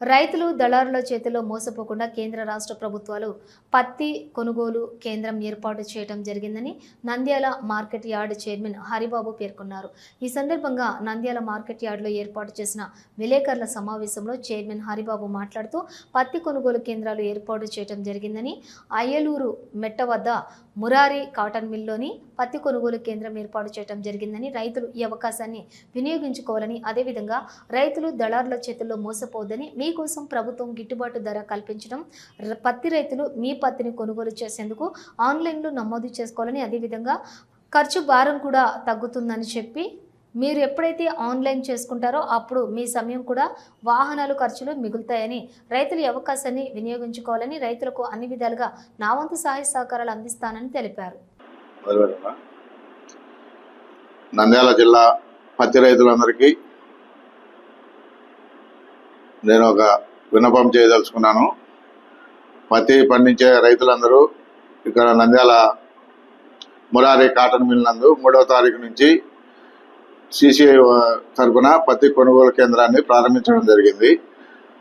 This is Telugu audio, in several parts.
రైతులు దళారుల చేతిలో మోసపోకుండా కేంద్ర రాష్ట్ర ప్రభుత్వాలు పత్తి కొనుగోలు కేంద్రం ఏర్పాటు చేయడం జరిగిందని Nandyal market yard chairman Haribabu పేర్కొన్నారు. ఈ సందర్భంగా నంద్యాల మార్కెట్ యార్డ్లో ఏర్పాటు చేసిన విలేకరుల సమావేశంలో చైర్మన్ హరిబాబు మాట్లాడుతూ పత్తి కొనుగోలు కేంద్రాలు ఏర్పాటు చేయడం జరిగిందని అయ్యలూరు మెట్ట వద్ద మురారి కాటన్ మిల్లోని పత్తి కొనుగోలు కేంద్రం ఏర్పాటు చేయడం జరిగిందని రైతులు ఈ అవకాశాన్ని వినియోగించుకోవాలని అదేవిధంగా రైతులు దళారుల చేతుల్లో మోసపోవద్దని మీకోసం ప్రభుత్వం గిట్టుబాటు ధర కల్పించడం పత్తి రైతులు మీ పత్తిని కొనుగోలు చేసేందుకు ఆన్లైన్లో నమోదు చేసుకోవాలని అదేవిధంగా ఖర్చు భారం కూడా తగ్గుతుందని చెప్పి మీరు ఎప్పుడైతే ఆన్లైన్ చేసుకుంటారో అప్పుడు మీ సమయం కూడా వాహనాలు ఖర్చులు మిగులుతాయని రైతుల అవకాశాన్ని వినియోగించుకోవాలని రైతులకు అన్ని విధాలుగా నా వంతు సహాయ సహకారాలు అందిస్తానని తెలిపారు. నంద్యాల జిల్లా పత్తి రైతులందరికీ నేను ఒక విన్నపం చేయదలుచుకున్నాను. పత్తి పండించే రైతులందరూ ఇక్కడ నంద్యాల మురారి కాటన్ మిల్ నందు మూడవ తారీఖు నుంచి సిసిఐ తరఫున పత్తి కొనుగోలు కేంద్రాన్ని ప్రారంభించడం జరిగింది.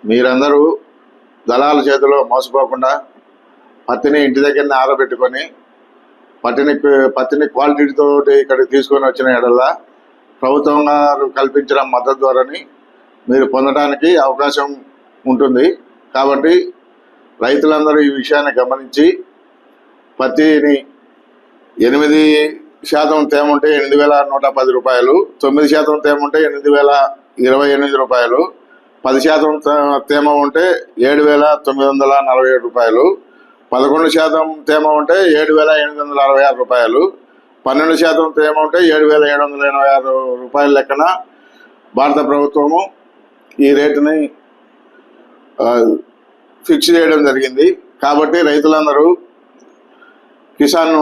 మీరందరూ దళాల చేతిలో మోసపోకుండా పత్తిని ఇంటి దగ్గరనే ఆరబెట్టుకొని పత్తిని పత్తిని క్వాలిటీతో ఇక్కడికి తీసుకొని వచ్చిన ఎడల ప్రభుత్వం గారు కల్పించిన మద్దతు ద్వారాని మీరు పొందడానికి అవకాశం ఉంటుంది. కాబట్టి రైతులందరూ ఈ విషయాన్ని గమనించి పత్తిని ఎనిమిది శాతం తేమ ఉంటే ఎనిమిది వేల నూట పది రూపాయలు తొమ్మిది శాతం తేమ ఉంటే ఎనిమిది వేల ఇరవై ఎనిమిది రూపాయలు పది శాతం తే- తేమ ఉంటే ఏడు వేల తొమ్మిది వందల నలభై ఏడు రూపాయలు పదకొండు శాతం తేమ ఉంటే ఏడు వేల ఎనిమిది వందల అరవై ఆరు రూపాయలు పన్నెండు శాతం తేమ ఉంటే ఏడు వేల ఏడు వందల ఎనభై ఆరు రూపాయల లెక్కన భారత ప్రభుత్వము ఈ రేటుని ఫిక్స్ చేయడం జరిగింది. కాబట్టి రైతులందరూ కిసాన్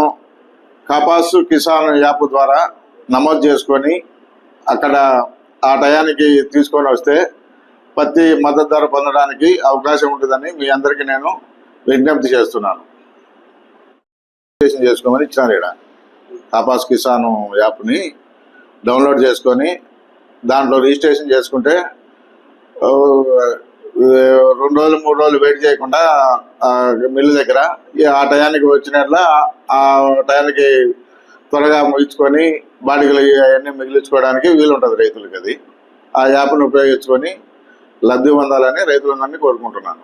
కపాసు కిసాన్ యాప్ ద్వారా నమోదు చేసుకొని అక్కడ ఆ టయానికి తీసుకొని వస్తే పత్తి మద్దతు ధర పొందడానికి అవకాశం ఉంటుందని మీ అందరికీ నేను విజ్ఞప్తి చేస్తున్నాను. రిజిస్ట్రేషన్ చేసుకోమని ఇచ్చినారు ఇక్కడ కపాస్ కిసాన్ యాప్ని డౌన్లోడ్ చేసుకొని దాంట్లో రిజిస్ట్రేషన్ చేసుకుంటే రెండు రోజులు మూడు రోజులు వెయిట్ చేయకుండా మిల్లు దగ్గర ఆ టయానికి వచ్చినట్ల ఆ టయానికి త్వరగా ముగించుకొని బాడిగలు అవన్నీ మిగిలించుకోవడానికి వీలుంటుంది రైతులకి అది. ఆ యాప్ను ఉపయోగించుకొని లబ్ధి పొందాలని రైతులందరినీ కోరుకుంటున్నాను.